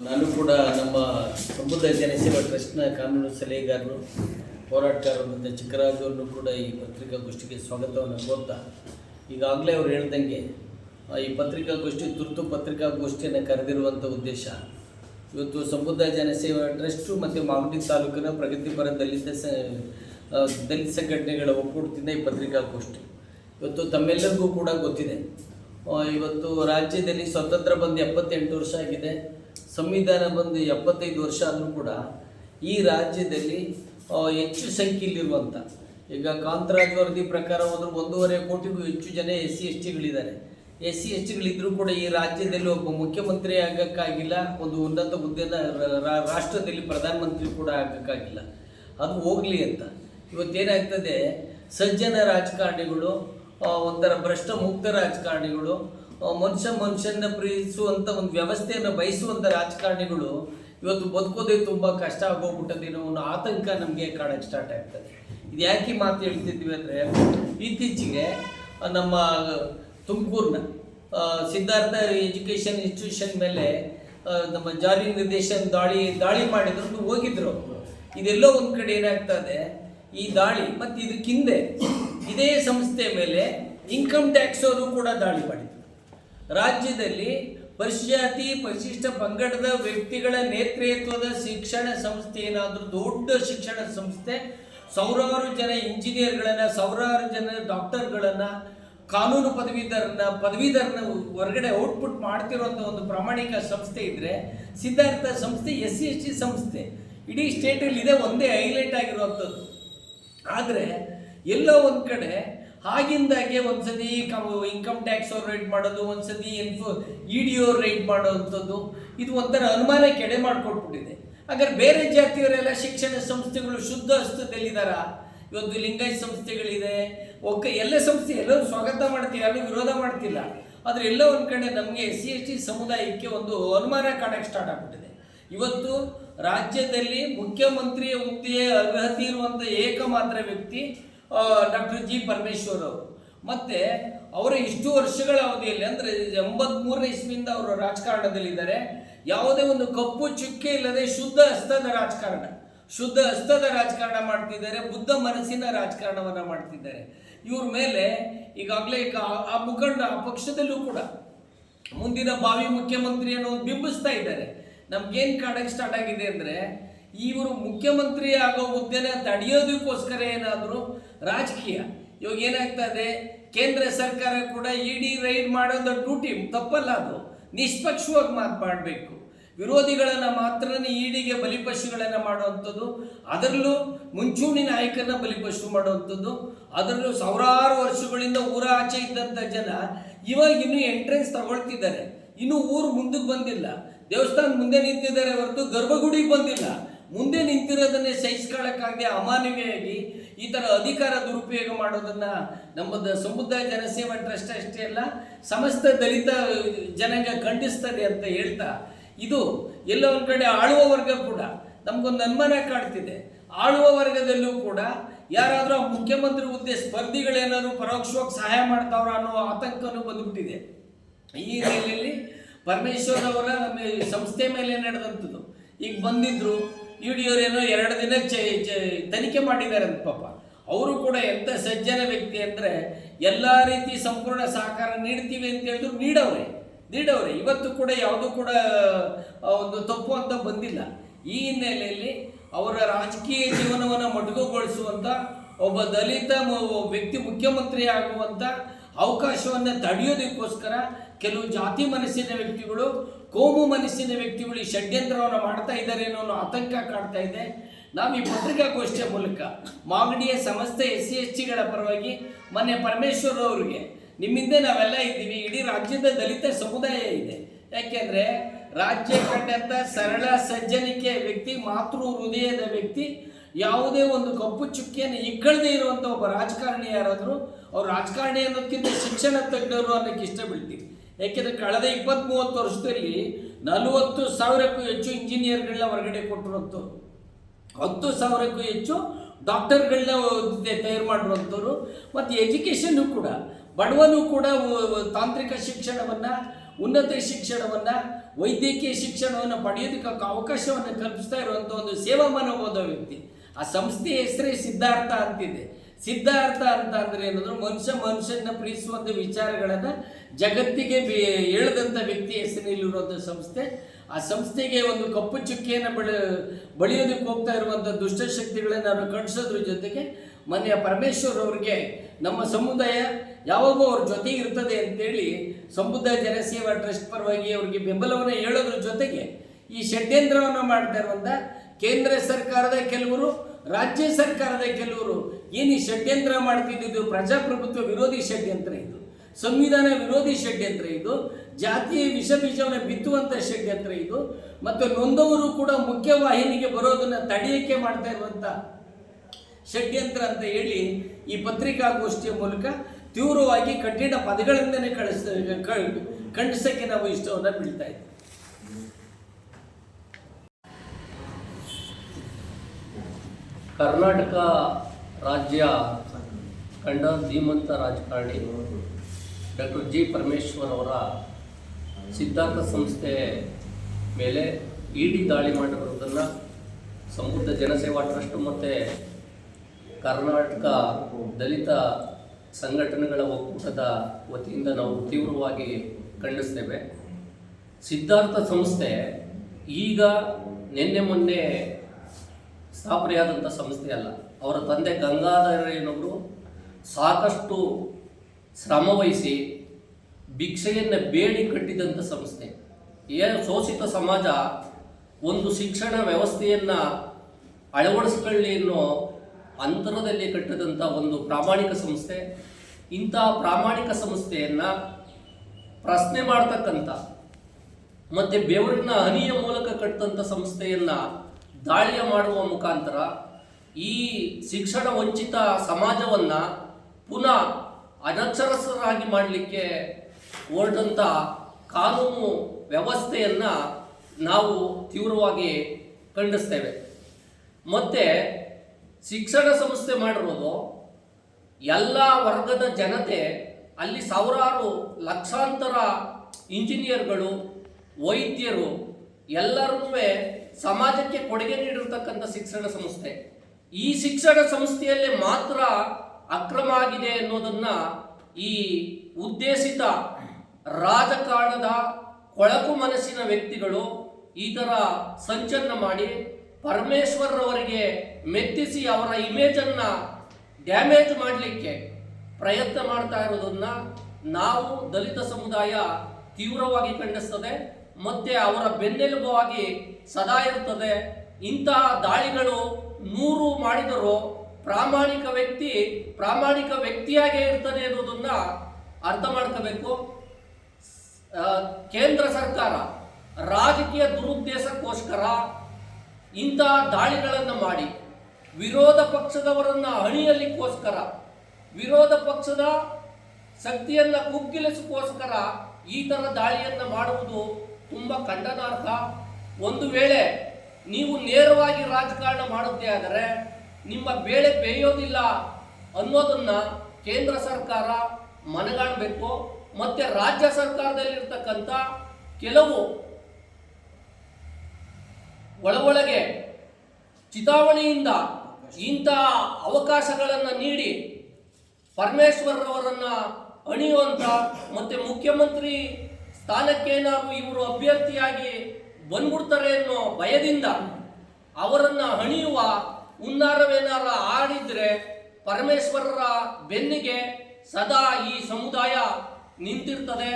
ನಾನು ಕೂಡ ನಮ್ಮ ಸಮುದಾಯ ಜನಸೇವಾ ಟ್ರಸ್ಟ್ನ ಕಾನೂನು ಸಲಹೆಗಾರರು, ಹೋರಾಟಗಾರರು ಮತ್ತು ಅವ್ರನ್ನು ಕೂಡ ಈ ಪತ್ರಿಕಾಗೋಷ್ಠಿಗೆ ಸ್ವಾಗತವನ್ನು ಕೋರ್ತಾ, ಈಗಾಗಲೇ ಅವ್ರು ಹೇಳ್ದಂಗೆ ಈ ಪತ್ರಿಕಾಗೋಷ್ಠಿ ತುರ್ತು ಪತ್ರಿಕಾಗೋಷ್ಠಿಯನ್ನು ಕರೆದಿರುವಂಥ ಉದ್ದೇಶ, ಇವತ್ತು ಸಮುದಾಯ ಜನಸೇವಾ ಟ್ರಸ್ಟು ಮತ್ತು ಮಾಗಡಿ ತಾಲೂಕಿನ ಪ್ರಗತಿಪರ ದಲಿತ ಸ ದಲಿತ ಸಂಘಟನೆಗಳ ಒಕ್ಕೂಟದಿಂದ ಈ ಪತ್ರಿಕಾಗೋಷ್ಠಿ, ಇವತ್ತು ತಮ್ಮೆಲ್ಲರಿಗೂ ಕೂಡ ಗೊತ್ತಿದೆ ಇವತ್ತು ರಾಜ್ಯದಲ್ಲಿ ಸ್ವತಂತ್ರ ಬಂದು ಎಪ್ಪತ್ತೆಂಟು ವರ್ಷ ಆಗಿದೆ ಸಂವಿಧಾನ ಬಂದು ಎಪ್ಪತ್ತೈದು ವರ್ಷ ಆದರೂ ಕೂಡ ಈ ರಾಜ್ಯದಲ್ಲಿ ಹೆಚ್ಚು ಸಂಖ್ಯೆಯಲ್ಲಿರುವಂಥ ಈಗ ಕಾಂತರಾಜ್ ವರದಿ ಪ್ರಕಾರ ಹೋದ್ರೆ ಒಂದೂವರೆ ಕೋಟಿಗೂ ಹೆಚ್ಚು ಜನ ಎಸ್ ಸಿ ಎಸ್ ಟಿಗಳಿದ್ದಾರೆ ಎಸ್ ಸಿ ಎಸ್ ಟಿಗಳಿದ್ದರೂ ಕೂಡ ಈ ರಾಜ್ಯದಲ್ಲಿ ಒಬ್ಬ ಮುಖ್ಯಮಂತ್ರಿ ಆಗೋಕ್ಕಾಗಿಲ್ಲ, ಒಂದು ಉನ್ನತ ಹುದ್ದೆನ ರಾಷ್ಟ್ರದಲ್ಲಿ ಪ್ರಧಾನಮಂತ್ರಿ ಕೂಡ ಆಗೋಕ್ಕಾಗಿಲ್ಲ. ಅದು ಹೋಗಲಿ ಅಂತ. ಇವತ್ತೇನಾಗ್ತದೆ, ಸಜ್ಜನ ರಾಜಕಾರಣಿಗಳು ಒಂಥರ ಭ್ರಷ್ಟ ಮುಕ್ತ ರಾಜಕಾರಣಿಗಳು ಮನುಷ್ಯ ಮನುಷ್ಯನ ಪ್ರೀತಿಸುವಂಥ ಒಂದು ವ್ಯವಸ್ಥೆಯನ್ನು ಬಯಸುವಂಥ ರಾಜಕಾರಣಿಗಳು ಇವತ್ತು ಬದುಕೋದೇ ತುಂಬ ಕಷ್ಟ ಆಗೋಗ್ಬಿಟ್ಟದೇನೋ ಒಂದು ಆತಂಕ ನಮಗೆ ಕಾಡಕ್ಕೆ ಸ್ಟಾರ್ಟ್ ಆಗ್ತದೆ. ಇದು ಯಾಕೆ ಮಾತು ಹೇಳ್ತಿದ್ವಿ ಅಂದರೆ, ಇತ್ತೀಚೆಗೆ ನಮ್ಮ ತುಮಕೂರಿನ ಸಿದ್ಧಾರ್ಥ ಎಜುಕೇಷನ್ ಇನ್ಸ್ಟಿಟ್ಯೂಷನ್ ಮೇಲೆ ನಮ್ಮ ಜಾರಿ ನಿರ್ದೇಶನ ದಾಳಿ ದಾಳಿ ಮಾಡಿದ್ರು ಹೋಗಿದ್ರು ಇದೆಲ್ಲ ಇದೆಲ್ಲೋ ಒಂದು ಕಡೆ ಏನಾಗ್ತದೆ ಈ ದಾಳಿ ಮತ್ತು ಇದಕ್ಕಿಂದೆ ಇದೇ ಸಂಸ್ಥೆ ಮೇಲೆ ಇನ್ಕಮ್ ಟ್ಯಾಕ್ಸ್ ಅವರು ಕೂಡ ದಾಳಿ ಮಾಡಿದ್ರು. ರಾಜ್ಯದಲ್ಲಿ ಪರಿಶಾತಿ ಪರಿಶಿಷ್ಟ ಪಂಗಡದ ವ್ಯಕ್ತಿಗಳ ನೇತೃತ್ವದ ಶಿಕ್ಷಣ ಸಂಸ್ಥೆ ಏನಾದರೂ ದೊಡ್ಡ ಶಿಕ್ಷಣ ಸಂಸ್ಥೆ, ಸಾವಿರಾರು ಜನ ಇಂಜಿನಿಯರ್ಗಳನ್ನು, ಸಾವಿರಾರು ಜನ ಡಾಕ್ಟರ್ಗಳನ್ನು, ಕಾನೂನು ಪದವೀಧರನ್ನ ಪದವೀಧರನ ಹೊರಗಡೆ ಔಟ್ಪುಟ್ ಮಾಡ್ತಿರುವಂಥ ಒಂದು ಪ್ರಾಮಾಣಿಕ ಸಂಸ್ಥೆ ಇದ್ರೆ ಸಿದ್ಧಾರ್ಥ ಸಂಸ್ಥೆ ಎಸ್ ಸಿ ಎಸ್ ಟಿ ಸಂಸ್ಥೆ. ಇಡೀ ಸ್ಟೇಟಲ್ಲಿ ಇದೆ, ಒಂದೇ ಹೈಲೈಟ್ ಆಗಿರುವಂಥದ್ದು. ಆದರೆ ಎಲ್ಲೋ ಒಂದು ಕಡೆ ಆಗಿಂದಾಗೆ ಒಂದ್ಸತಿ ಇನ್ಕಮ್ ಟ್ಯಾಕ್ಸ್ ಅವ್ರು ರೈಡ್ ಮಾಡೋದು, ಒಂದ್ಸತಿ ಇನ್ಫೋ ಇ ಡಿ ಅವ್ರು ರೈಡ್ ಮಾಡೋವಂಥದ್ದು, ಇದು ಒಂಥರ ಅನುಮಾನ ಕೆಡೆ ಮಾಡಿಕೊಟ್ಬಿಟ್ಟಿದೆ. ಹಾಗಾದ್ರೆ ಬೇರೆ ಜಾತಿಯವರೆಲ್ಲ ಶಿಕ್ಷಣ ಸಂಸ್ಥೆಗಳು ಶುದ್ಧ ಹಸ್ತದಲ್ಲಿದ್ದಾರ ಇವತ್ತು ಲಿಂಗಾಯತ್ ಸಂಸ್ಥೆಗಳಿದೆ, ಒಕ್ಕ ಎಲ್ಲ ಸಂಸ್ಥೆ ಎಲ್ಲರೂ ಸ್ವಾಗತ ಮಾಡ್ತೀವಿ ಯಾರು ವಿರೋಧ ಮಾಡ್ತಿಲ್ಲ. ಆದರೆ ಎಲ್ಲ ಒಂದು ಕಡೆ ನಮಗೆ ಎಸ್ ಸಿ ಎಸ್ ಟಿ ಸಮುದಾಯಕ್ಕೆ ಒಂದು ಅನುಮಾನ ಕಾಣಕ್ಕೆ ಸ್ಟಾರ್ಟ್ ಆಗ್ಬಿಟ್ಟಿದೆ. ಇವತ್ತು ರಾಜ್ಯದಲ್ಲಿ ಮುಖ್ಯಮಂತ್ರಿಯ ಹುದ್ದೆಯ ಅರ್ಹತೆ ಇರುವಂಥ ಏಕಮಾತ್ರ ವ್ಯಕ್ತಿ ಡಾಕ್ಟರ್ ಜಿ ಪರಮೇಶ್ವರ್ ಅವರು. ಮತ್ತೆ ಅವರ ಇಷ್ಟು ವರ್ಷಗಳ ಅವಧಿಯಲ್ಲಿ ಅಂದರೆ ಎಂಬತ್ಮೂರನೇ ಇಸ್ವಿಯಿಂದ ಅವರು ರಾಜಕಾರಣದಲ್ಲಿದ್ದಾರೆ. ಯಾವುದೇ ಒಂದು ಕಪ್ಪು ಚುಕ್ಕೆ ಇಲ್ಲದೆ ಶುದ್ಧ ಹಸ್ತದ ರಾಜಕಾರಣ. ಶುದ್ಧ ಹಸ್ತದ ರಾಜಕಾರಣ ಮಾಡ್ತಿದ್ದಾರೆ, ಬುದ್ಧ ಮನಸ್ಸಿನ ರಾಜಕಾರಣವನ್ನ ಮಾಡ್ತಿದ್ದಾರೆ. ಇವ್ರ ಮೇಲೆ ಈಗಾಗಲೇ ಈಗ ಆ- ಮುಖಂಡ ಆ ಪಕ್ಷದಲ್ಲೂ ಕೂಡ ಮುಂದಿನ ಭಾವಿ ಮುಖ್ಯಮಂತ್ರಿ ಅನ್ನೋದು ಬಿಂಬಿಸ್ತಾ ಇದ್ದಾರೆ. ನಮ್ಗೇನು ಕಾಡಕ್ಕೆ ಸ್ಟಾರ್ಟ್ ಆಗಿದೆ ಅಂದರೆ, ಇವರು ಮುಖ್ಯಮಂತ್ರಿ ಆಗೋ ಹುದ್ದೆನ ತಡೆಯೋದಕ್ಕೋಸ್ಕರ ಏನಾದರೂ ರಾಜಕೀಯ. ಇವಾಗ ಏನಾಗ್ತದೆ ಕೇಂದ್ರ ಸರ್ಕಾರ ಕೂಡ ಇಡಿ ರೈಡ್ ಮಾಡೋದು ಡ್ಯೂಟಿ ತಪ್ಪಲ್ಲ ಅದು. ನಿಷ್ಪಕ್ಷವಾಗಿ ಮಾತನಾಡಬೇಕು ವಿರೋಧಿಗಳನ್ನು ಮಾತ್ರನೇ ಈಡಿಗೆ ಬಲಿಪಶುಗಳನ್ನು ಮಾಡುವಂಥದ್ದು, ಅದರಲ್ಲೂ ಮುಂಚೂಣಿ ನಾಯಕರನ್ನ ಬಲಿಪಶು ಮಾಡುವಂಥದ್ದು, ಅದರಲ್ಲೂ ಸಾವಿರಾರು ವರ್ಷಗಳಿಂದ ಊರ ಆಚೆ ಇದ್ದಂಥ ಜನ ಇವಾಗ ಇನ್ನೂ ಎಂಟ್ರೆನ್ಸ್ ತಗೊಳ್ತಿದ್ದಾರೆ. ಇನ್ನೂ ಊರು ಮುಂದಕ್ಕೆ ಬಂದಿಲ್ಲ. ದೇವಸ್ಥಾನ ಮುಂದೆ ನಿಂತಿದ್ದಾರೆ ಹೊರತು ಗರ್ಭಗುಡಿಗೆ ಬಂದಿಲ್ಲ. ಮುಂದೆ ನಿಂತಿರೋದನ್ನೇ ಸಹಿಸ್ಕೊಳ್ಳೋಕ್ಕಾಗದೆ ಅಮಾನವೀಯವಾಗಿ ಈ ಥರ ಅಧಿಕಾರ ದುರುಪಯೋಗ ಮಾಡೋದನ್ನ ನಮ್ಮ ಸಮುದಾಯ ಜನಸೇವಾ ಟ್ರಸ್ಟ್ ಅಷ್ಟೇ ಅಲ್ಲ, ಸಮಸ್ತ ದಲಿತ ಜನಾಂಗ ಖಂಡಿಸ್ತದೆ ಅಂತ ಹೇಳ್ತಾ, ಇದು ಎಲ್ಲೋ ಒಂದು ಕಡೆ ಆಳುವ ವರ್ಗ ಕೂಡ ನಮಗೊಂದು ಅನುಮಾನ ಕಾಡ್ತಿದೆ. ಆಳುವ ವರ್ಗದಲ್ಲೂ ಕೂಡ ಯಾರಾದರೂ ಮುಖ್ಯಮಂತ್ರಿ ಹುದ್ದೆ ಸ್ಪರ್ಧಿಗಳೇನಾದ್ರು ಪರೋಕ್ಷವಾಗಿ ಸಹಾಯ ಮಾಡ್ತಾವ್ರ ಅನ್ನೋ ಆತಂಕನೂ ಬಂದ್ಬಿಟ್ಟಿದೆ. ಈ ಹಿನ್ನೆಲೆಯಲ್ಲಿ ಪರಮೇಶ್ವರ್ ಅವರ ಸಂಸ್ಥೆ ಮೇಲೆ ನಡೆದಂಥದ್ದು. ಈಗ ಬಂದಿದ್ರು ಏನೋ ಎರಡು ದಿನ ತನಿಖೆ ಮಾಡಿದ್ದಾರೆ ಅಂತ ಪಾಪ. ಅವರು ಕೂಡ ಎಂಥ ಸಜ್ಜನ ವ್ಯಕ್ತಿ ಅಂದರೆ ಎಲ್ಲ ರೀತಿ ಸಂಪೂರ್ಣ ಸಹಕಾರ ನೀಡ್ತೀವಿ ಅಂತ ಹೇಳಿದ್ರು ನೀಡವ್ರೆ ನೀಡವ್ರೆ. ಇವತ್ತು ಕೂಡ ಯಾವುದೂ ಕೂಡ ಒಂದು ತಪ್ಪು ಅಂತ ಬಂದಿಲ್ಲ. ಈ ಹಿನ್ನೆಲೆಯಲ್ಲಿ ಅವರ ರಾಜಕೀಯ ಜೀವನವನ್ನು ಮೊಟಕುಗೊಳಿಸುವಂಥ ಒಬ್ಬ ದಲಿತ ವ್ಯಕ್ತಿ ಮುಖ್ಯಮಂತ್ರಿ ಆಗುವಂಥ ಅವಕಾಶವನ್ನು ತಡೆಯೋದಕ್ಕೋಸ್ಕರ ಕೆಲವು ಜಾತಿ ಮನಸ್ಸಿನ ವ್ಯಕ್ತಿಗಳು ಕೋಮು ಮನಸ್ಸಿನ ವ್ಯಕ್ತಿಗಳು ಈ ಷಡ್ಯಂತ್ರವನ್ನು ಮಾಡ್ತಾ ಇದ್ದಾರೆ ಅನ್ನೋ ಆತಂಕ ಕಾಡ್ತಾ ಇದೆ. ನಾವು ಈ ಪತ್ರಿಕಾಗೋಷ್ಠಿಯ ಮೂಲಕ, ಮಾಗಡಿಯ ಸಮಸ್ತ ಎಸ್ ಸಿ ಎಸ್ ಟಿಗಳ ಪರವಾಗಿ ಮೊನ್ನೆ ಪರಮೇಶ್ವರ್ ಅವರಿಗೆ, ನಿಮ್ಮಿಂದ ನಾವೆಲ್ಲ ಇದ್ದೀವಿ, ಇಡೀ ರಾಜ್ಯದ ದಲಿತ ಸಮುದಾಯ ಇದೆ. ಯಾಕೆಂದರೆ ರಾಜ್ಯ ಕಂಡಂಥ ಸರಳ ಸಜ್ಜನಿಕೆಯ ವ್ಯಕ್ತಿ, ಮಾತೃ ಹೃದಯದ ವ್ಯಕ್ತಿ, ಯಾವುದೇ ಒಂದು ಕಪ್ಪು ಚುಕ್ಕಿಯನ್ನು ಇಕ್ಕಳದೆ ಇರುವಂಥ ಒಬ್ಬ ರಾಜಕಾರಣಿ ಯಾರಾದರೂ, ಅವ್ರು ರಾಜಕಾರಣಿ ಅನ್ನೋದಕ್ಕಿಂತ ಶಿಕ್ಷಣ ತಜ್ಞರು ಅನ್ನೋಕ್ಕೆ ಇಷ್ಟ ಬೀಳ್ತೀವಿ ಯಾಕೆಂದರೆ ಕಳೆದ ಇಪ್ಪತ್ತ್ ಮೂವತ್ತು ವರ್ಷದಲ್ಲಿ ನಲವತ್ತು ಸಾವಿರಕ್ಕೂ ಹೆಚ್ಚು ಇಂಜಿನಿಯರ್ಗಳನ್ನ ಹೊರಗಡೆ ಕೊಟ್ಟಿರುವಂಥವ್ರು. ಹತ್ತು ಸಾವಿರಕ್ಕೂ ಹೆಚ್ಚು ಡಾಕ್ಟರ್ಗಳನ್ನ ತಯಾರು ಮಾಡಿರುವಂಥವ್ರು. ಮತ್ತು ಎಜುಕೇಷನ್ನು ಕೂಡ, ಬಡವನು ಕೂಡ ತಾಂತ್ರಿಕ ಶಿಕ್ಷಣವನ್ನು, ಉನ್ನತ ಶಿಕ್ಷಣವನ್ನು, ವೈದ್ಯಕೀಯ ಶಿಕ್ಷಣವನ್ನು ಪಡೆಯೋದಕ್ಕೆ ಅವಕಾಶವನ್ನು ಕಲ್ಪಿಸ್ತಾ ಇರುವಂಥ ಒಂದು ಸೇವಾ ಮನೋಭಾವದ ವ್ಯಕ್ತಿ. ಆ ಸಂಸ್ಥೆಯ ಹೆಸರೇ ಸಿದ್ಧಾರ್ಥ ಅಂತಿದೆ. ಸಿದ್ಧಾರ್ಥ ಅಂತ ಅಂದ್ರೆ ಏನಂದ್ರೆ ಮನುಷ್ಯ ಮನುಷ್ಯನ ಪ್ರೀತಿಸುವಂಥ ವಿಚಾರಗಳನ್ನು ಜಗತ್ತಿಗೆ ಹೇಳದಂಥ ವ್ಯಕ್ತಿ ಹೆಸರಿನಲ್ಲಿರುವಂಥ ಸಂಸ್ಥೆ. ಆ ಸಂಸ್ಥೆಗೆ ಒಂದು ಕಪ್ಪು ಚುಕ್ಕಿಯನ್ನು ಬಳ ಬಳಿಯೋದಕ್ಕೆ ಹೋಗ್ತಾ ಇರುವಂಥ ದುಷ್ಟಶಕ್ತಿಗಳನ್ನು ನಾನು ಕಣಿಸೋದ್ರ ಜೊತೆಗೆ ಮನೆಯ ಪರಮೇಶ್ವರ್ ಅವ್ರಿಗೆ ನಮ್ಮ ಸಮುದಾಯ ಯಾವಾಗೂ ಅವ್ರ ಜೊತೆ ಇರ್ತದೆ ಅಂತೇಳಿ ಸಮುದಾಯ ಜನಸೇವಾ ಟ್ರಸ್ಟ್ ಪರವಾಗಿ ಅವರಿಗೆ ಬೆಂಬಲವನ್ನು ಹೇಳೋದ್ರ ಜೊತೆಗೆ ಈ ಷಡ್ಯಂತ್ರವನ್ನು ಮಾಡ್ತಾ ಇರುವಂಥ ಕೇಂದ್ರ ಸರ್ಕಾರದ ಕೆಲವರು ರಾಜ್ಯ ಸರ್ಕಾರದ ಕೆಲವರು ಏನು ಷಡ್ಯಂತ್ರ ಮಾಡ್ತಿದ್ದು ಪ್ರಜಾಪ್ರಭುತ್ವ ವಿರೋಧಿ ಷಡ್ಯಂತ್ರ ಇದು? ಸಂವಿಧಾನ ವಿರೋಧಿ ಷಡ್ಯಂತ್ರ ಇದು? ಜಾತಿಯ ವಿಷ ಬೀಜವನ್ನು ಬಿತ್ತುವಂಥ ಷಡ್ಯಂತ್ರ ಇದು? ಮತ್ತು ನೊಂದವರು ಕೂಡ ಮುಖ್ಯವಾಹಿನಿಗೆ ಬರೋದನ್ನು ತಡೆಯಕ್ಕೆ ಮಾಡ್ತಾ ಇರುವಂಥ ಷಡ್ಯಂತ್ರ ಅಂತ ಹೇಳಿ ಈ ಪತ್ರಿಕಾಗೋಷ್ಠಿಯ ಮೂಲಕ ತೀವ್ರವಾಗಿ ಕಠಿಣ ಪದಗಳಿಂದನೇ ಕಳಿಸ್ ಖಂಡಿಸೋಕ್ಕೆ ನಾವು ಇಷ್ಟವನ್ನು ಬೀಳ್ತಾ ಇದ್ದೀವಿ. ಕರ್ನಾಟಕ ರಾಜ್ಯ ಕಂಡ ಧೀಮಂತ ರಾಜಕಾರಣಿ ಡಾಕ್ಟರ್ ಜಿ ಪರಮೇಶ್ವರ್ ಅವರ ಸಿದ್ಧಾರ್ಥ ಸಂಸ್ಥೆ ಮೇಲೆ ಇಡಿ ದಾಳಿ ಮಾಡಿರೋದನ್ನು ಸಮೃದ್ಧ ಜನಸೇವಾ ಟ್ರಸ್ಟ್ ಮತ್ತು ಕರ್ನಾಟಕ ದಲಿತ ಸಂಘಟನೆಗಳ ಒಕ್ಕೂಟದ ವತಿಯಿಂದ ನಾವು ತೀವ್ರವಾಗಿ ಖಂಡಿಸ್ತೇವೆ. ಸಿದ್ಧಾರ್ಥ ಸಂಸ್ಥೆ ಈಗ ನಿನ್ನೆ ಮೊನ್ನೆ ಸ್ಥಾಪನೆಯಾದಂಥ ಸಂಸ್ಥೆ ಅಲ್ಲ. ಅವರ ತಂದೆ ಗಂಗಾಧರಯ್ಯನವರು ಸಾಕಷ್ಟು ಶ್ರಮವಹಿಸಿ ಭಿಕ್ಷೆಯನ್ನು ಬೇಡಿ ಕಟ್ಟಿದಂಥ ಸಂಸ್ಥೆ. ಏ ಶೋಷಿತ ಸಮಾಜ ಒಂದು ಶಿಕ್ಷಣ ವ್ಯವಸ್ಥೆಯನ್ನು ಅಳವಡಿಸ್ಕೊಳ್ಳಿ ಅನ್ನೋ ಅಂತರದಲ್ಲಿ ಕಟ್ಟಿದಂಥ ಒಂದು ಪ್ರಾಮಾಣಿಕ ಸಂಸ್ಥೆ. ಇಂಥ ಪ್ರಾಮಾಣಿಕ ಸಂಸ್ಥೆಯನ್ನು ಪ್ರಶ್ನೆ ಮಾಡ್ತಕ್ಕಂಥ ಮತ್ತು ಬೆವರಿನ ಹನಿಯ ಮೂಲಕ ಕಟ್ಟಿದಂಥ ಸಂಸ್ಥೆಯನ್ನು ದಾಳಿಯ ಮಾಡುವ ಮುಖಾಂತರ ಈ ಶಿಕ್ಷಣ ವಂಚಿತ ಸಮಾಜವನ್ನು ಪುನಃ ಅನಕ್ಷರಸ್ಥರಾಗಿ ಮಾಡಲಿಕ್ಕೆ ಹೊರಟಂಥ ಕಾನೂನು ವ್ಯವಸ್ಥೆಯನ್ನು ನಾವು ತೀವ್ರವಾಗಿ ಖಂಡಿಸ್ತೇವೆ. ಮತ್ತು ಶಿಕ್ಷಣ ಸಂಸ್ಥೆ ಮಾಡಿರೋದು ಎಲ್ಲ ವರ್ಗದ ಜನತೆ ಅಲ್ಲಿ ಸಾವಿರಾರು ಲಕ್ಷಾಂತರ ಇಂಜಿನಿಯರ್ಗಳು, ವೈದ್ಯರು ಎಲ್ಲರೂ ಸಮಾಜಕ್ಕೆ ಕೊಡುಗೆ ನೀಡಿರತಕ್ಕಂಥ ಶಿಕ್ಷಣ ಸಂಸ್ಥೆ. ಈ ಶಿಕ್ಷಣ ಸಂಸ್ಥೆಯಲ್ಲಿ ಮಾತ್ರ ಅಕ್ರಮ ಆಗಿದೆ ಅನ್ನೋದನ್ನ ಈ ಉದ್ದೇಶಿತ ರಾಜಕಾರಣದ ಕೊಳಕು ಮನಸ್ಸಿನ ವ್ಯಕ್ತಿಗಳು ಈ ಥರ ಸಂಚಲನ ಮಾಡಿ ಪರಮೇಶ್ವರ್ ಅವರಿಗೆ ಮೆತ್ತಿಸಿ ಅವರ ಇಮೇಜನ್ನು ಡ್ಯಾಮೇಜ್ ಮಾಡಲಿಕ್ಕೆ ಪ್ರಯತ್ನ ಮಾಡ್ತಾ ಇರೋದನ್ನ ನಾವು ದಲಿತ ಸಮುದಾಯ ತೀವ್ರವಾಗಿ ಖಂಡಿಸ್ತದೆ. ಮತ್ತೆ ಅವರ ಬೆನ್ನೆಲುಬಾಗಿ ಸದಾ ಇರುತ್ತದೆ. ಇಂತಹ ದಾಳಿಗಳು ನೂರು ಮಾಡಿದರೂ ಪ್ರಾಮಾಣಿಕ ವ್ಯಕ್ತಿ ಪ್ರಾಮಾಣಿಕ ವ್ಯಕ್ತಿಯಾಗೇ ಇರ್ತದೆ ಅನ್ನೋದನ್ನ ಅರ್ಥ ಮಾಡ್ಕೋಬೇಕು. ಕೇಂದ್ರ ಸರ್ಕಾರ ರಾಜಕೀಯ ದುರುದ್ದೇಶಕ್ಕೋಸ್ಕರ ಇಂತಹ ದಾಳಿಗಳನ್ನು ಮಾಡಿ, ವಿರೋಧ ಪಕ್ಷದವರನ್ನ ಅಣಿಯಲಿಕ್ಕೋಸ್ಕರ, ವಿರೋಧ ಪಕ್ಷದ ಶಕ್ತಿಯನ್ನ ಕುಗ್ಗಿಲಿಸಕ್ಕೋಸ್ಕರ ಈ ಥರ ದಾಳಿಯನ್ನು ಮಾಡುವುದು ತುಂಬ ಖಂಡನಾರ್ಹ ಒಂದು ವೇಳೆ ನೀವು ನೇರವಾಗಿ ರಾಜಕಾರಣ ಮಾಡುತ್ತೆ ಆದರೆ ನಿಮ್ಮ ಬೇಳೆ ಬೇಯೋದಿಲ್ಲ ಅನ್ನೋದನ್ನ ಕೇಂದ್ರ ಸರ್ಕಾರ ಮನಗಾಣಬೇಕು. ಮತ್ತೆ ರಾಜ್ಯ ಸರ್ಕಾರದಲ್ಲಿರ್ತಕ್ಕಂಥ ಕೆಲವು ಒಳ ಒಳಗೆ ಚಿತಾವಣೆಯಿಂದ ಇಂತಹ ಅವಕಾಶಗಳನ್ನು ನೀಡಿ ಪರಮೇಶ್ವರ್ ಅವರನ್ನು ಅಣಿಯುವಂಥ ಮತ್ತು ಮುಖ್ಯಮಂತ್ರಿ ಸ್ಥಾನಕ್ಕೇನಾದ್ರು ಇವರು ಅಭ್ಯರ್ಥಿಯಾಗಿ ಬಂದ್ಬಿಡ್ತಾರೆ ಅನ್ನೋ ಭಯದಿಂದ ಅವರನ್ನ ಹಣಿಯುವ ಹುನ್ನಾರವೇನಾರ ಆಡಿದ್ರೆ ಪರಮೇಶ್ವರರ ಬೆನ್ನಿಗೆ ಸದಾ ಈ ಸಮುದಾಯ ನಿಂತಿರ್ತದೆ.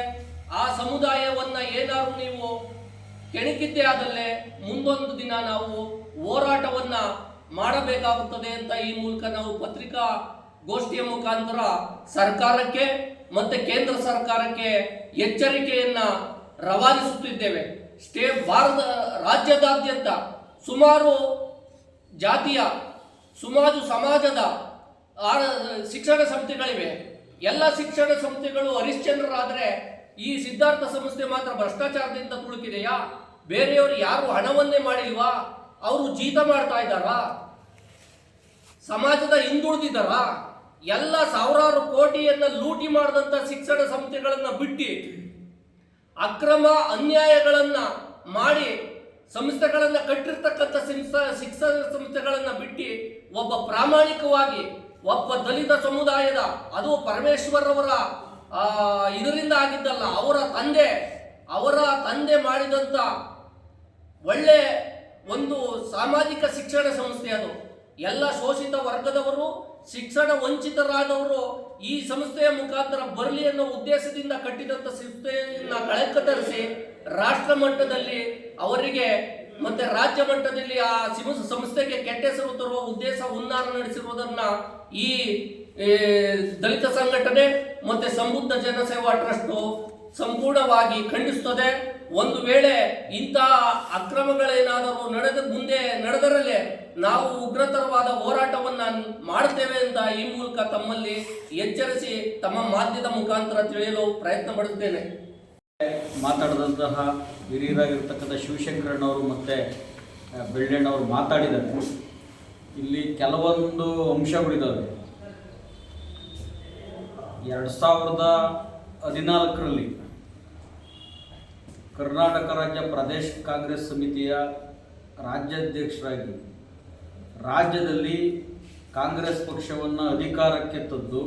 ಆ ಸಮುದಾಯವನ್ನ ಏನಾದ್ರು ನೀವು ಕೆಣಕಿದ್ದೆ ಆದಲ್ಲೇ ಮುಂದೊಂದು ದಿನ ನಾವು ಹೋರಾಟವನ್ನ ಮಾಡಬೇಕಾಗುತ್ತದೆ ಅಂತ ಈ ಮೂಲಕ ನಾವು ಪತ್ರಿಕಾ ಗೋಷ್ಠಿಯ ಮುಖಾಂತರ ಸರ್ಕಾರಕ್ಕೆ ಮತ್ತೆ ಕೇಂದ್ರ ಸರ್ಕಾರಕ್ಕೆ ಎಚ್ಚರಿಕೆಯನ್ನ ರವಾನಿಸುತ್ತಿದ್ದೇವೆ. ಸ್ಟೇ ಭಾರತ, ರಾಜ್ಯದಾದ್ಯಂತ ಸುಮಾರು ಜಾತಿಯ, ಸುಮಾರು ಸಮಾಜದ ಶಿಕ್ಷಣ ಸಂಸ್ಥೆಗಳಿವೆ. ಎಲ್ಲ ಶಿಕ್ಷಣ ಸಂಸ್ಥೆಗಳು ಹರಿಶ್ಚಂದ್ರರಾದರೆ ಈ ಸಿದ್ಧಾರ್ಥ ಸಂಸ್ಥೆ ಮಾತ್ರ ಭ್ರಷ್ಟಾಚಾರದಿಂದ ತುಳುಕಿದೆಯಾ? ಬೇರೆಯವರು ಯಾರು ಹಣವನ್ನೇ ಮಾಡಿಲ್ವಾ? ಅವರು ಜೀತ ಮಾಡ್ತಾ ಇದ್ದಾರಾ? ಸಮಾಜದ ಹಿಂದುಳಿದಿದ್ದಾರ? ಎಲ್ಲ ಸಾವಿರಾರು ಕೋಟಿಯನ್ನ ಲೂಟಿ ಮಾಡಿದಂತ ಶಿಕ್ಷಣ ಸಂಸ್ಥೆಗಳನ್ನ ಬಿಟ್ಟು ಅಕ್ರಮ ಅನ್ಯಾಯಗಳನ್ನ ಮಾಡಿ ಸಂಸ್ಥೆಗಳನ್ನ ಕಟ್ಟಿರ್ತಕ್ಕಂಥ ಶಿಕ್ಷಣ ಸಂಸ್ಥೆಗಳನ್ನ ಬಿಟ್ಟು ಒಬ್ಬ ಪ್ರಾಮಾಣಿಕವಾಗಿ ಒಬ್ಬ ದಲಿತ ಸಮುದಾಯದ ಅದು ಪರಮೇಶ್ವರವರ ಇದರಿಂದ ಆಗಿದ್ದಲ್ಲ, ಅವರ ತಂದೆ ಅವರ ತಂದೆ ಮಾಡಿದಂತ ಒಳ್ಳೆ ಒಂದು ಸಾಮಾಜಿಕ ಶಿಕ್ಷಣ ಸಂಸ್ಥೆ ಅದು. ಎಲ್ಲ ಶೋಷಿತ ವರ್ಗದವರು ಶಿಕ್ಷಣ ವಂಚಿತರಾದವರು ಈ ಸಂಸ್ಥೆಯ ಮುಖಾಂತರ ಬರಲಿ ಅನ್ನೋ ಉದ್ದೇಶದಿಂದ ಕಟ್ಟಿದಂತ ಸಂಸ್ಥೆಯನ್ನ ಕಳಕತರಿಸಿ ರಾಷ್ಟ್ರ ಮಟ್ಟದಲ್ಲಿ ಅವರಿಗೆ ಮತ್ತೆ ರಾಜ್ಯ ಮಟ್ಟದಲ್ಲಿ ಆ ಸಿಮ- ಸಂಸ್ಥೆಗೆ ಕೆಟ್ಟ ಹೆಸರು ತರುವ ಉದ್ದೇಶ ಉನ್ನಾರ ನಡೆಸಿರುವುದನ್ನ ಈ ದಲಿತ ಸಂಘಟನೆ ಮತ್ತೆ ಸಮೃದ್ಧ ಜನಸೇವಾ ಟ್ರಸ್ಟ್ ಸಂಪೂರ್ಣವಾಗಿ ಖಂಡಿಸುತ್ತದೆ ಒಂದು ವೇಳೆ ಇಂತಹ ಅಕ್ರಮಗಳೇನಾದರೂ ನಡೆದ ಮುಂದೆ ನಡೆದರಲ್ಲೇ ನಾವು ಉಗ್ರತರವಾದ ಹೋರಾಟವನ್ನ ಮಾಡುತ್ತೇವೆ ಅಂತ ಈ ಮೂಲಕ ತಮ್ಮಲ್ಲಿ ಎಚ್ಚರಿಸಿ ತಮ್ಮ ಮಾಧ್ಯಮದ ಮುಖಾಂತರ ತಿಳಿಯಲು ಪ್ರಯತ್ನ ಪಡುತ್ತೇನೆ. ಮಾತಾಡಿದಂತಹ ಹಿರಿಯರಾಗಿರ್ತಕ್ಕಂಥ ಶಿವಶಂಕರಣ್ಣವರು ಮತ್ತು ಬೆಳ್ಳಣ್ಣವರು ಮಾತಾಡಿದ್ದಾರೆ. ಇಲ್ಲಿ ಕೆಲವೊಂದು ಅಂಶಗಳಿದ್ದಾವೆ ಎರಡು ಸಾವಿರದ ಹದಿನಾಲ್ಕರಲ್ಲಿ ಕರ್ನಾಟಕ ರಾಜ್ಯ ಪ್ರದೇಶ ಕಾಂಗ್ರೆಸ್ ಸಮಿತಿಯ ರಾಜ್ಯಾಧ್ಯಕ್ಷರಾಗಿ, ರಾಜ್ಯದಲ್ಲಿ ಕಾಂಗ್ರೆಸ್ ಪಕ್ಷವನ್ನು ಅಧಿಕಾರಕ್ಕೆ ತಂದು,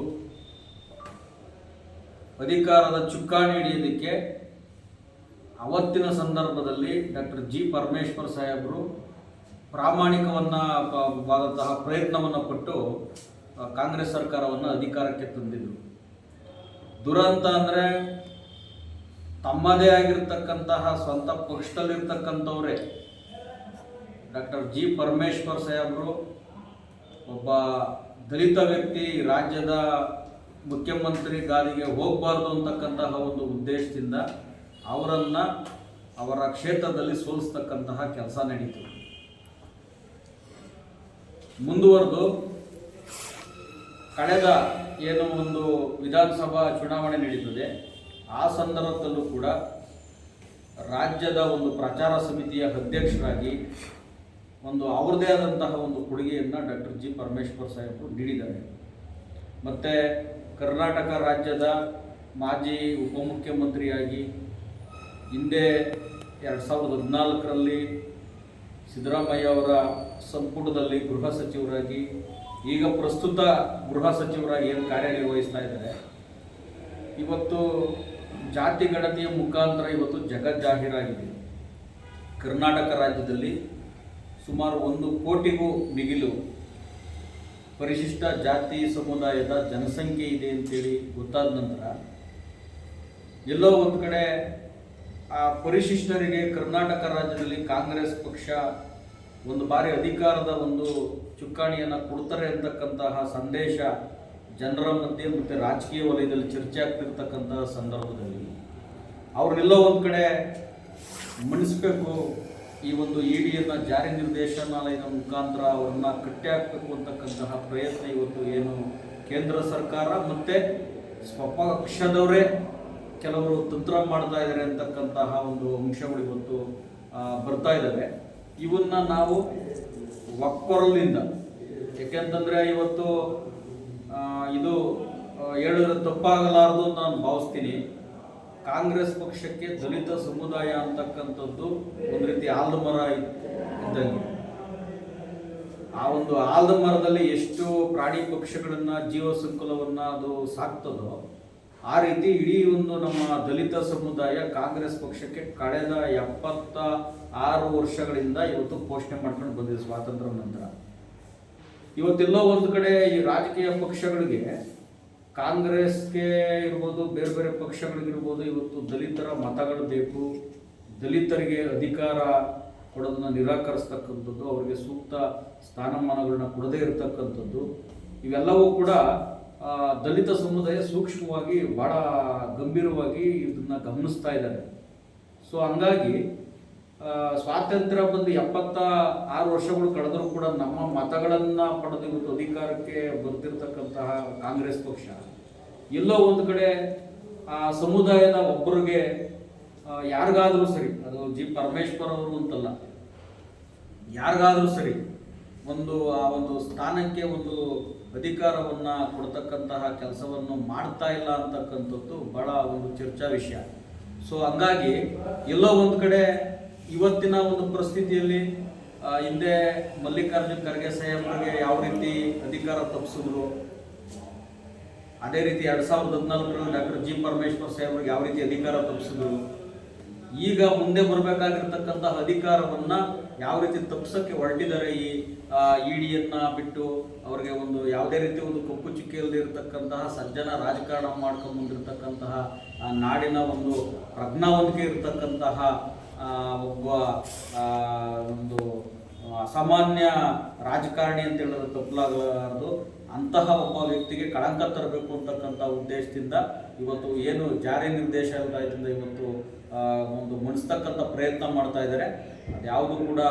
ಅಧಿಕಾರದ ಚುಕ್ಕಾಣಿ ಹಿಡಿಯೋದಕ್ಕೆ ಅವತ್ತಿನ ಸಂದರ್ಭದಲ್ಲಿ ಡಾಕ್ಟರ್ ಜಿ ಪರಮೇಶ್ವರ್ ಸಾಹೇಬರು ಪ್ರಾಮಾಣಿಕವನ್ನು ಬಾದಂತಹ ಪ್ರಯತ್ನವನ್ನು ಪಟ್ಟು, ಕಾಂಗ್ರೆಸ್ ಸರ್ಕಾರವನ್ನು ಅಧಿಕಾರಕ್ಕೆ ತಂದಿದ್ರು. ದುರಂತ ಅಂದರೆ ತಮ್ಮದೇ ಆಗಿರ್ತಕ್ಕಂತಹ ಸ್ವಂತ ಪಕ್ಷದಲ್ಲಿರ್ತಕ್ಕಂಥವ್ರೆ ಡಾಕ್ಟರ್ ಜಿ ಪರಮೇಶ್ವರ್ ಸಾಹೇಬರು ಒಬ್ಬ ದಲಿತ ವ್ಯಕ್ತಿ ರಾಜ್ಯದ ಮುಖ್ಯಮಂತ್ರಿ ಗಾದಿಗೆ ಹೋಗಬಾರ್ದು ಅಂತಕ್ಕಂತಹ ಒಂದು ಉದ್ದೇಶದಿಂದ ಅವರನ್ನು ಅವರ ಕ್ಷೇತ್ರದಲ್ಲಿ ಸೋಲಿಸ್ತಕ್ಕಂತಹ ಕೆಲಸ ನಡೀತು. ಮುಂದುವರೆದು ಕಳೆದ ಏನು ಒಂದು ವಿಧಾನಸಭಾ ಚುನಾವಣೆ ನಡೀತದೆ. ಆ ಸಂದರ್ಭದಲ್ಲೂ ಕೂಡ ರಾಜ್ಯದ ಒಂದು ಪ್ರಚಾರ ಸಮಿತಿಯ ಅಧ್ಯಕ್ಷರಾಗಿ ಒಂದು ಅವ್ರದ್ದೇ ಆದಂತಹ ಒಂದು ಕೊಡುಗೆಯನ್ನು ಡಾಕ್ಟರ್ ಜಿ ಪರಮೇಶ್ವರ್ ಸಾಹೇಬರು ನೀಡಿದ್ದಾರೆ. ಮತ್ತು ಕರ್ನಾಟಕ ರಾಜ್ಯದ ಮಾಜಿ ಉಪಮುಖ್ಯಮಂತ್ರಿಯಾಗಿ ಹಿಂದೆ ಎರಡು ಸಾವಿರದ ಹದಿನಾಲ್ಕರಲ್ಲಿ ಸಿದ್ದರಾಮಯ್ಯ ಅವರ ಸಂಪುಟದಲ್ಲಿ ಗೃಹ ಸಚಿವರಾಗಿ ಈಗ ಪ್ರಸ್ತುತ ಗೃಹ ಸಚಿವರ ಏನು ಕಾರ್ಯನಿರ್ವಹಿಸ್ತಾ ಇದ್ದಾರೆ, ಇವತ್ತು ಜಾತಿ ಗಣತಿಯ ಮುಖಾಂತರ ಇವತ್ತು ಜಗಜ್ಜಾಹೀರಾಗಿದೆ. ಕರ್ನಾಟಕ ರಾಜ್ಯದಲ್ಲಿ ಸುಮಾರು ಒಂದು ಕೋಟಿಗೂ ಮಿಗಿಲು ಪರಿಶಿಷ್ಟ ಜಾತಿ ಸಮುದಾಯದ ಜನಸಂಖ್ಯೆ ಇದೆ ಅಂತೇಳಿ ಗೊತ್ತಾದ ನಂತರ ಎಲ್ಲೋ ಒಂದು ಕಡೆ ಆ ಪರಿಶಿಷ್ಟರಿಗೆ ಕರ್ನಾಟಕ ರಾಜ್ಯದಲ್ಲಿ ಕಾಂಗ್ರೆಸ್ ಪಕ್ಷ ಒಂದು ಬಾರಿ ಅಧಿಕಾರದ ಒಂದು ಚುಕ್ಕಾಣಿಯನ್ನು ಕೊಡ್ತಾರೆ ಅಂತಕ್ಕಂತಹ ಸಂದೇಶ ಜನರ ಮಧ್ಯೆ ಮತ್ತು ರಾಜಕೀಯ ವಲಯದಲ್ಲಿ ಚರ್ಚೆ ಆಗ್ತಿರ್ತಕ್ಕಂತಹ ಸಂದರ್ಭದಲ್ಲಿ ಅವರೆಲ್ಲೋ ಒಂದು ಕಡೆ ಮಣಿಸ್ಬೇಕು. ಈ ಒಂದು ಇ ಡಿಯನ್ನು ಜಾರಿ ನಿರ್ದೇಶನಾಲಯದ ಮುಖಾಂತರ ಅವರನ್ನು ಕಟ್ಟಿ ಹಾಕಬೇಕು ಅಂತಕ್ಕಂತಹ ಪ್ರಯತ್ನ ಇವತ್ತು ಏನು ಕೇಂದ್ರ ಸರ್ಕಾರ ಮತ್ತು ಸ್ವಪಕ್ಷದವರೇ ಕೆಲವರು ತಂತ್ರ ಮಾಡ್ತಾ ಇದ್ದಾರೆ ಅಂತಕ್ಕಂತಹ ಒಂದು ಅಂಶಗಳು ಇವತ್ತು ಬರ್ತಾ ಇದ್ದಾವೆ ಇವನ್ನ ನಾವು ಒಕ್ಕೊರಲಿಂದ ಯಾಕೆಂತಂದ್ರೆ ಇವತ್ತು ಇದು ಹೇಳಿದ್ರೆ ತಪ್ಪಾಗಲಾರದು ನಾನು ಭಾವಿಸ್ತೀನಿ. ಕಾಂಗ್ರೆಸ್ ಪಕ್ಷಕ್ಕೆ ದಲಿತ ಸಮುದಾಯ ಅಂತಕ್ಕಂಥದ್ದು ಒಂದು ರೀತಿ ಆಲ್ದಮರ ಇದ್ದಂಗೆ. ಆ ಒಂದು ಆಲ್ದಮರದಲ್ಲಿ ಎಷ್ಟು ಪ್ರಾಣಿ ಪಕ್ಷಗಳನ್ನ ಜೀವ ಸಂಕುಲವನ್ನ ಅದು ಸಾಕ್ತದೋ ಆ ರೀತಿ ಇಡೀ ಒಂದು ನಮ್ಮ ದಲಿತ ಸಮುದಾಯ ಕಾಂಗ್ರೆಸ್ ಪಕ್ಷಕ್ಕೆ ಕಳೆದ ಎಪ್ಪತ್ತ ಆರು ವರ್ಷಗಳಿಂದ ಇವತ್ತು ಪೋಷಣೆ ಮಾಡ್ಕೊಂಡು ಬಂದಿದೆ ಸ್ವಾತಂತ್ರ್ಯ ನಂತರ. ಇವತ್ತೆಲ್ಲೋ ಒಂದು ಕಡೆ ಈ ರಾಜಕೀಯ ಪಕ್ಷಗಳಿಗೆ, ಕಾಂಗ್ರೆಸ್ಗೆ ಇರ್ಬೋದು, ಬೇರೆ ಬೇರೆ ಪಕ್ಷಗಳಿಗಿರ್ಬೋದು ಇವತ್ತು ದಲಿತರ ಮತಗಳು ಬೇಕು, ದಲಿತರಿಗೆ ಅಧಿಕಾರ ಕೊಡೋದನ್ನ ನಿರಾಕರಿಸ್ತಕ್ಕಂಥದ್ದು, ಅವರಿಗೆ ಸೂಕ್ತ ಸ್ಥಾನಮಾನಗಳನ್ನ ಕೊಡದೇ ಇರತಕ್ಕಂಥದ್ದು, ಇವೆಲ್ಲವೂ ಕೂಡ ದಲಿತ ಸಮುದಾಯ ಸೂಕ್ಷ್ಮವಾಗಿ, ಬಹಳ ಗಂಭೀರವಾಗಿ ಇದನ್ನು ಗಮನಿಸ್ತಾ ಇದ್ದಾರೆ. ಸೊ ಹಂಗಾಗಿ ಸ್ವಾತಂತ್ರ್ಯ ಬಂದು ಎಪ್ಪತ್ತ ಆರು ವರ್ಷಗಳು ಕಳೆದರೂ ಕೂಡ ನಮ್ಮ ಮತಗಳನ್ನು ಪಡೆದು ಅಧಿಕಾರಕ್ಕೆ ಬರ್ತಿರ್ತಕ್ಕಂತಹ ಕಾಂಗ್ರೆಸ್ ಪಕ್ಷ. ಎಲ್ಲೋ ಒಂದು ಕಡೆ, ಆ, ಸಮುದಾಯದ ಒಬ್ಬರಿಗೆ ಯಾರಿಗಾದರೂ ಸರಿ, ಅದು ಜಿ ಪರಮೇಶ್ವರ್ ಅವರು ಅಂತಲ್ಲ, ಯಾರಿಗಾದರೂ ಸರಿ, ಒಂದು, ಆ, ಒಂದು ಸ್ಥಾನಕ್ಕೆ ಒಂದು ಅಧಿಕಾರವನ್ನ ಕೊಡ್ತಕ್ಕಂತಹ ಕೆಲಸವನ್ನು ಮಾಡ್ತಾ ಇಲ್ಲ ಅಂತಕ್ಕಂಥದ್ದು ಬಹಳ ಒಂದು ಚರ್ಚಾ ವಿಷಯ. ಸೊ ಹಂಗಾಗಿ ಎಲ್ಲೋ ಒಂದು ಕಡೆ ಇವತ್ತಿನ ಒಂದು ಪರಿಸ್ಥಿತಿಯಲ್ಲಿ ಹಿಂದೆ ಮಲ್ಲಿಕಾರ್ಜುನ್ ಖರ್ಗೆ ಸಾಹೇಬ್ರಿಗೆ ಯಾವ ರೀತಿ ಅಧಿಕಾರ ತಪ್ಪಿಸಿದ್ರು? ಅದೇ ರೀತಿ ಎರಡು ಸಾವಿರದ ಹದಿನಾಲ್ಕರಲ್ಲಿ ಡಾಕ್ಟರ್ ಜಿ ಪರಮೇಶ್ವರ್ ಸಾಹೇಬ್ರಿಗೆ ಯಾವ ರೀತಿ ಅಧಿಕಾರ ತಪ್ಪಿಸಿದ್ರು? ಈಗ ಮುಂದೆ ಬರಬೇಕಾಗಿರ್ತಕ್ಕಂತಹ ಅಧಿಕಾರವನ್ನ ಯಾವ ರೀತಿ ತಪ್ಪಿಸಕ್ಕೆ ಹೊರಟಿದ್ದಾರೆ ಈ ಇಡಿಯನ್ನ ಬಿಟ್ಟು ಅವರಿಗೆ ಒಂದು ಯಾವುದೇ ರೀತಿ ಒಂದು ಕಪ್ಪು ಚುಕ್ಕಿ ಇಲ್ಲದೆ ಇರತಕ್ಕಂತಹ ಸಜ್ಜನ ರಾಜಕಾರಣ ಮಾಡ್ಕೊಂಡು ಬಂದಿರತಕ್ಕಂತಹ ನಾಡಿನ ಒಂದು ಪ್ರಜ್ಞಾವಂತಿಕೆ ಇರತಕ್ಕಂತಹ ಒಬ್ಬ ಒಂದು ಅಸಾಮಾನ್ಯ ರಾಜಕಾರಣಿ ಅಂತ ಹೇಳೋದು ತಪ್ಪಲಾಗಲಾರದು. ಅಂತಹ ಒಬ್ಬ ವ್ಯಕ್ತಿಗೆ ಕಳಂಕ ತರಬೇಕು ಅಂತಕ್ಕಂಥ ಉದ್ದೇಶದಿಂದ ಇವತ್ತು ಏನು ಜಾರಿ ನಿರ್ದೇಶಾಲಯದಿಂದ ಇವತ್ತು ಒಂದು ಮುಣಿಸ್ತಕ್ಕಂಥ ಪ್ರಯತ್ನ ಮಾಡ್ತಾ ಇದ್ದಾರೆ. ಅದ್ಯಾವುದು ಕೂಡ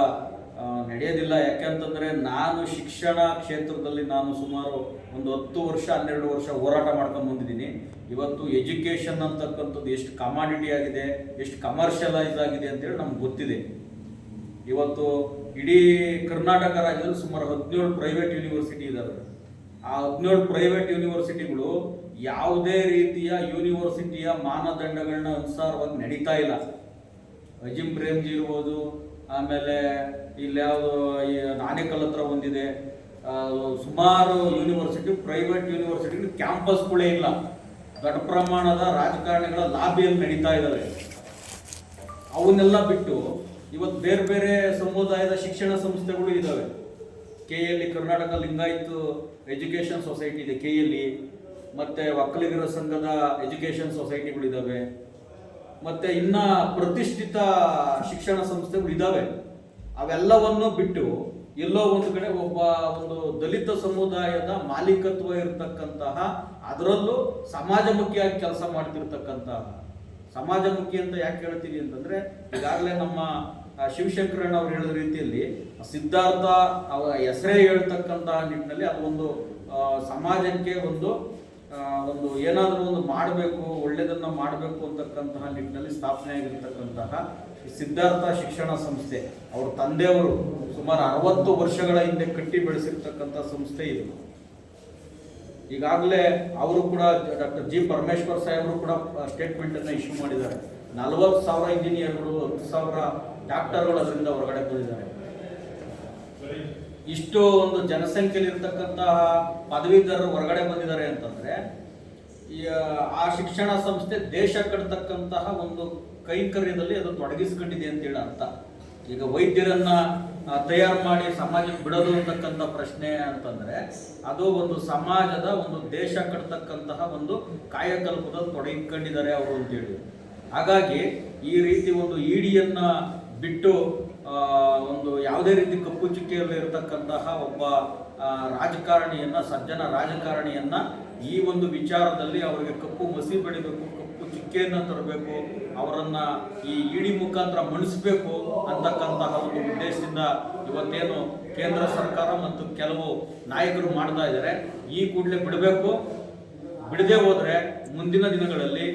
ನಡೆಯೋದಿಲ್ಲ. ಯಾಕೆಂತಂದ್ರೆ ನಾನು ಶಿಕ್ಷಣ ಕ್ಷೇತ್ರದಲ್ಲಿ ನಾನು ಸುಮಾರು ಒಂದು ಹತ್ತು ವರ್ಷ, ಹನ್ನೆರಡು ವರ್ಷ ಹೋರಾಟ ಮಾಡ್ಕೊಂಡು ಬಂದಿದ್ದೀನಿ. ಇವತ್ತು ಎಜುಕೇಶನ್ ಅಂತಕ್ಕಂಥದ್ದು ಎಷ್ಟು ಕಮಾಡಿಟಿ ಆಗಿದೆ, ಎಷ್ಟು ಕಮರ್ಷಿಯಲೈಸ್ ಆಗಿದೆ ಅಂತೇಳಿ ನಮ್ಗೆ ಗೊತ್ತಿದೆ. ಇವತ್ತು ಇಡೀ ಕರ್ನಾಟಕ ರಾಜ್ಯದಲ್ಲಿ ಸುಮಾರು ಹದಿನೇಳು ಪ್ರೈವೇಟ್ ಯೂನಿವರ್ಸಿಟಿ ಇದಾವೆ. ಆ ಹದಿನೇಳು ಪ್ರೈವೇಟ್ ಯೂನಿವರ್ಸಿಟಿಗಳು ಯಾವುದೇ ರೀತಿಯ ಯೂನಿವರ್ಸಿಟಿಯ ಮಾನದಂಡಗಳನ್ನ ಅನುಸಾರವಾಗಿ ನಡೀತಾ ಇಲ್ಲ. ಅಜಿಮ್ ಪ್ರೇಮ್ಜಿ ಇರ್ಬೋದು, ಆಮೇಲೆ ಇಲ್ಲಿ ಯಾವುದು ಆನೇಕಲ್ ಹತ್ರ ಒಂದಿದೆ. ಆ, ಸುಮಾರು ಯೂನಿವರ್ಸಿಟಿ ಪ್ರೈವೇಟ್ ಯೂನಿವರ್ಸಿಟಿ ಕ್ಯಾಂಪಸ್ಗಳೇ ಇಲ್ಲ. ದೊಡ್ಡ ಪ್ರಮಾಣದ ರಾಜಕಾರಣಿಗಳ ಲಾಬಿಯಲ್ಲಿ ನಡೀತಾ ಇದ್ದಾವೆ ಅವನ್ನೆಲ್ಲ ಬಿಟ್ಟು ಇವತ್ತು ಬೇರೆ ಬೇರೆ ಸಮುದಾಯದ ಶಿಕ್ಷಣ ಸಂಸ್ಥೆಗಳು ಇದ್ದಾವೆ K L Karnataka Lingayat Education Society ಇದೆ ಕೆ ಎಲ್ಲಿ ಮತ್ತೆ ಒಕ್ಕಲಿಗರ ಸಂಘದ ಎಜುಕೇಷನ್ ಸೊಸೈಟಿಗಳು ಮತ್ತು ಮತ್ತೆ ಇನ್ನ ಪ್ರತಿಷ್ಠಿತ ಶಿಕ್ಷಣ ಸಂಸ್ಥೆಗಳು ಇದ್ದಾವೆ ಅವೆಲ್ಲವನ್ನು ಬಿಟ್ಟು ಎಲ್ಲೋ ಒಂದು ಕಡೆ ಒಬ್ಬ ಒಂದು ದಲಿತ ಸಮುದಾಯದ ಮಾಲೀಕತ್ವ ಇರತಕ್ಕಂತಹ, ಅದರಲ್ಲೂ ಸಮಾಜಮುಖಿಯಾಗಿ ಕೆಲಸ ಮಾಡ್ತಿರ್ತಕ್ಕಂತಹ. ಸಮಾಜಮುಖಿ ಅಂತ ಯಾಕೆ ಹೇಳ್ತೀವಿ ಅಂತಂದ್ರೆ, ಈಗಾಗಲೇ ನಮ್ಮ ಶಿವಶಂಕರಣ್ಣ ಅವ್ರು ಹೇಳಿದ ರೀತಿಯಲ್ಲಿ ಸಿದ್ಧಾರ್ಥ ಅವರ ಹೆಸರೇ ಹೇಳ್ತಕ್ಕಂತಹ ನಿಟ್ಟಿನಲ್ಲಿ ಅದು ಒಂದು ಸಮಾಜಕ್ಕೆ ಒಂದು ಒಂದು ಏನಾದರೂ ಒಂದು ಮಾಡಬೇಕು ಒಳ್ಳೆಯದನ್ನು ಮಾಡಬೇಕು ಅಂತಕ್ಕಂತಹ ನಿಟ್ಟಿನಲ್ಲಿ ಸ್ಥಾಪನೆ ಆಗಿರ್ತಕ್ಕಂತಹ ಸಿದ್ಧಾರ್ಥ ಶಿಕ್ಷಣ ಸಂಸ್ಥೆ, ಅವ್ರ ತಂದೆಯವರು ಸುಮಾರು ಅರವತ್ತು ವರ್ಷಗಳ ಹಿಂದೆ ಕಟ್ಟಿ ಬೆಳೆಸಿರ್ತಕ್ಕಂಥ ಸಂಸ್ಥೆ ಇದು. ಈಗಾಗಲೇ ಅವರು ಕೂಡ ಡಾಕ್ಟರ್ ಜಿ ಪರಮೇಶ್ವರ್ ಸಾಹೇಬರು ಕೂಡ ಸ್ಟೇಟ್ಮೆಂಟ್ ಅನ್ನ ಇಶ್ಯೂ ಮಾಡಿದ್ದಾರೆ. ನಲವತ್ತು ಸಾವಿರ ಇಂಜಿನಿಯರ್ಗಳು ಹತ್ತು ಸಾವಿರ ಡಾಕ್ಟರ್ಗಳು ಅದರಿಂದ ಹೊರಗಡೆ ಬಂದಿದ್ದಾರೆ. ಇಷ್ಟು ಒಂದು ಜನಸಂಖ್ಯೆಯಲ್ಲಿ ಇರ್ತಕ್ಕಂತಹ ಪದವೀಧರರು ಹೊರಗಡೆ ಬಂದಿದ್ದಾರೆ ಅಂತಂದ್ರೆ ಆ ಶಿಕ್ಷಣ ಸಂಸ್ಥೆ ದೇಶ ಕಟ್ತಕ್ಕಂತಹ ಒಂದು ಕೈಂಕರ್ಯದಲ್ಲಿ ಅದು ತೊಡಗಿಸ್ಕೊಂಡಿದೆ ಅಂತೇಳಿ ಅರ್ಥ. ಈಗ ವೈದ್ಯರನ್ನ ತಯಾರು ಮಾಡಿ ಸಮಾಜಕ್ಕೆ ಬಿಡೋದು ಅಂತಕ್ಕಂಥ ಪ್ರಶ್ನೆ ಅಂತಂದ್ರೆ, ಅದು ಒಂದು ಸಮಾಜದ ಒಂದು ದೇಶ ಕಟ್ತಕ್ಕಂತಹ ಒಂದು ಕಾಯಕಲ್ಪದಲ್ಲಿ ತೊಡಗಿಕೊಂಡಿದ್ದಾರೆ ಅವರು ಅಂತೇಳಿ ಹಾಗಾಗಿ ಈ ರೀತಿ ಒಂದು ಇಡಿಯನ್ನ ಬಿಟ್ಟು ಒಂದು ಯಾವುದೇ ರೀತಿ ಕಪ್ಪು ಚುಕ್ಕಿಯಲ್ಲಿ ಇರತಕ್ಕಂತಹ ಒಬ್ಬ ರಾಜಕಾರಣಿಯನ್ನ, ಸಜ್ಜನ ರಾಜಕಾರಣಿಯನ್ನ ಈ ಒಂದು ವಿಚಾರದಲ್ಲಿ ಅವರಿಗೆ ಕಪ್ಪು ಮಸಿ ಬೆಳಿಬೇಕು ಕಪ್ಪು ಚುಕ್ಕೆಯನ್ನು ತರಬೇಕು, ಅವರನ್ನ ಈ ಇಡಿ ಮುಖಾಂತರ ಮಣಿಸಬೇಕು ಅಂತಕ್ಕಂತಹ ಒಂದು ಉದ್ದೇಶದಿಂದ ಇವತ್ತೇನು ಕೇಂದ್ರ ಸರ್ಕಾರ ಮತ್ತು ಕೆಲವು ನಾಯಕರು ಮಾಡ್ತಾ ಇದ್ದಾರೆ. ಈ ಕೂಡಲೇ ಬಿಡಬೇಕು. ಬಿಡದೆ ಹೋದ್ರೆ ಮುಂದಿನ ದಿನಗಳಲ್ಲಿ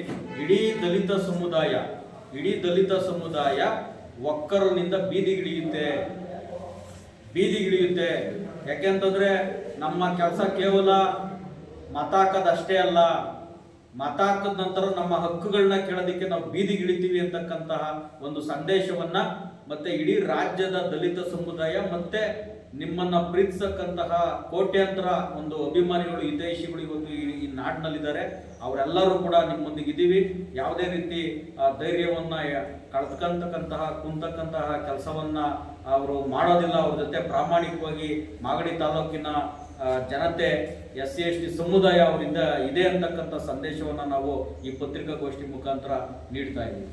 ಇಡೀ ದಲಿತ ಸಮುದಾಯ, ಇಡೀ ದಲಿತ ಸಮುದಾಯ ಒಕ್ಕರನಿಂದ ಬೀದಿಗಿಳಿಯುತ್ತೆ ಬೀದಿಗಿಳಿಯುತ್ತೆ ಯಾಕೆಂತಂದ್ರೆ ನಮ್ಮ ಕೆಲಸ ಕೇವಲ ಮತ ಹಾಕೋದಷ್ಟೇ ಅಲ್ಲ ಮತ ಹಾಕದ ನಂತರ ನಮ್ಮ ಹಕ್ಕುಗಳನ್ನ ಕೇಳೋದಕ್ಕೆ ನಾವು ಬೀದಿಗಿಳಿತೀವಿ ಅಂತಕ್ಕಂತಹ ಒಂದು ಸಂದೇಶವನ್ನ ಮತ್ತೆ ಇಡೀ ರಾಜ್ಯದ ದಲಿತ ಸಮುದಾಯ ಮತ್ತೆ ನಿಮ್ಮನ್ನ ಪ್ರೀತಿಸಕ್ಕಂತಹ ಕೋಟ್ಯಾಂತರ ಒಂದು ಅಭಿಮಾನಿಗಳು ಹಿತೈಷಿಗಳು ಇವತ್ತು ಈ ನಾಡಿನಲ್ಲಿದ್ದಾರೆ. ಅವರೆಲ್ಲರೂ ಕೂಡ ನಿಮ್ಮೊಂದಿಗೆ ಇದ್ದೀವಿ. ಯಾವುದೇ ರೀತಿ ಆ, ಧೈರ್ಯವನ್ನ ಕಳ್ತಕ್ಕಂತಕ್ಕಂತಹ ಕುಂತಕ್ಕಂತಹ ಕೆಲಸವನ್ನ ಅವರು ಮಾಡೋದಿಲ್ಲ. ಅವ್ರ ಜೊತೆ ಪ್ರಾಮಾಣಿಕವಾಗಿ ಮಾಗಡಿ ತಾಲೂಕಿನ ಜನತೆ ಎಸ್ ಸಿ ಎಸ್ ಟಿ ಸಮುದಾಯ ಅವರಿಂದ ಇದೆ ಅಂತಕ್ಕಂಥ ಸಂದೇಶವನ್ನ ನಾವು ಈ ಪತ್ರಿಕಾಗೋಷ್ಠಿ ಮುಖಾಂತರ ನೀಡ್ತಾ ಇದ್ದೀವಿ.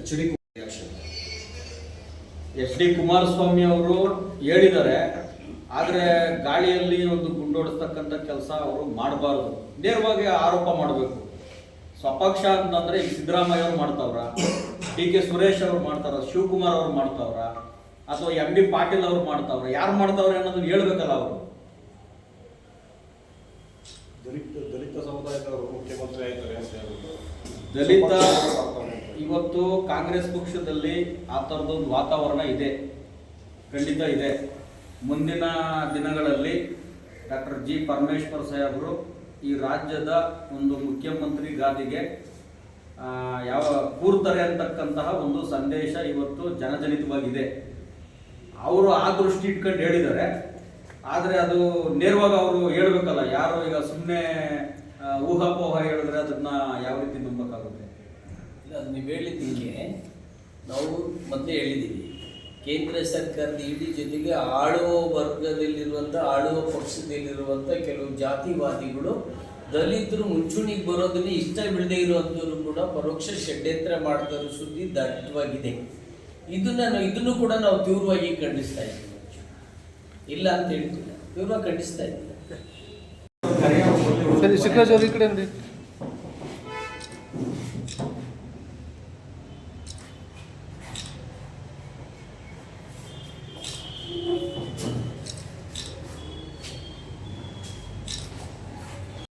H D Kumaraswamy. ಅವರು ಹೇಳಿದ್ದಾರೆ ಆದರೆ ಗಾಳಿಯಲ್ಲಿ ಒಂದು ಗುಂಡೋಡಿಸ್ತಕ್ಕಂಥ ಕೆಲಸ ಅವರು ಮಾಡಬಾರದು. ನೇರವಾಗಿ ಆರೋಪ ಮಾಡಬೇಕು. ಸ್ವಪಕ್ಷ ಅಂತಂದ್ರೆ ಈಗ ಸಿದ್ದರಾಮಯ್ಯ ಅವರು ಮಾಡ್ತಾವ್ರ ಡಿ ಕೆ ಸುರೇಶ್ ಅವರು ಮಾಡ್ತಾರ ಶಿವಕುಮಾರ್ ಅವರು ಮಾಡ್ತಾವ್ರ ಅಥವಾ ಎಂ ಡಿ ಪಾಟೀಲ್ ಅವರು ಮಾಡ್ತಾವ್ರೆ ಯಾರು ಮಾಡ್ತಾವ್ರೆ ಅನ್ನೋದನ್ನ ಹೇಳ್ಬೇಕಲ್ಲ ಅವರು. ದಲಿತ ದಲಿತ ಸಮುದಾಯದವರು ಮುಖ್ಯಮಂತ್ರಿ ಆಯ್ತಾರೆ ಅಂತ ಹೇಳ್ಬಿಟ್ಟು. ದಲಿತ ಇವತ್ತು ಕಾಂಗ್ರೆಸ್ ಪಕ್ಷದಲ್ಲಿ ಆ ಥರದೊಂದು ವಾತಾವರಣ ಇದೆ. ಖಂಡಿತ ಇದೆ. ಮುಂದಿನ ದಿನಗಳಲ್ಲಿ ಡಾಕ್ಟರ್ ಜಿ ಪರಮೇಶ್ವರ್ ಸಾಹೇಬರು ಈ ರಾಜ್ಯದ ಒಂದು ಮುಖ್ಯಮಂತ್ರಿ ಗಾದಿಗೆ ಯಾವ ಕೂರ್ತಾರೆ ಅಂತಕ್ಕಂತಹ ಒಂದು ಸಂದೇಶ ಇವತ್ತು ಜನಜನಿತವಾಗಿದೆ. ಅವರು ಆ ದೃಷ್ಟಿ ಇಟ್ಕೊಂಡು ಹೇಳಿದ್ದಾರೆ. ಆದರೆ ಅದು ನೇರವಾಗಿ ಅವರು ಹೇಳ್ಬೇಕಲ್ಲ, ಯಾರು ಈಗ ಸುಮ್ಮನೆ ಊಹಾಪೋಹ ಹೇಳಿದ್ರೆ ಅದನ್ನ ಯಾವ ರೀತಿ ನಂಬಕ್ಕಾಗುತ್ತೆ? ಇಲ್ಲ, ಅದು ನೀವು ಹೇಳಿದ್ದಕ್ಕೆ ನಾವು ಮೊದಲೇ ಹೇಳಿದ್ದೀವಿ. ಕೇಂದ್ರ ಸರ್ಕಾರದ ಇಡೀ ಜೊತೆಗೆ ಆಳುವ ವರ್ಗದಲ್ಲಿರುವಂಥ ಆಳುವ ಪಕ್ಷದಲ್ಲಿರುವಂಥ ಕೆಲವು ಜಾತಿವಾದಿಗಳು, ದಲಿತರು ಮುಂಚೂಣಿಗೆ ಬರೋದನ್ನ ಇಷ್ಟ ಬಿಡದೇ ಇರುವಂಥವ್ರು ಕೂಡ ಪರೋಕ್ಷ ಷಡ್ಯಂತ್ರ ಮಾಡ್ತಾ ಸುದ್ದಿ ದಟ್ಟವಾಗಿದೆ. ಇದನ್ನ ಇದನ್ನು ಕೂಡ ನಾವು ತೀವ್ರವಾಗಿ ಖಂಡಿಸ್ತಾ ಇದ್ದೀವಿ. ಇಲ್ಲ ಅಂತ ಹೇಳ್ತಿಲ್ಲ. ತೀವ್ರವಾಗಿ ಖಂಡಿಸ್ತಾ ಇದ್ದೀವಿ. ಸರಿ ಕಡೆ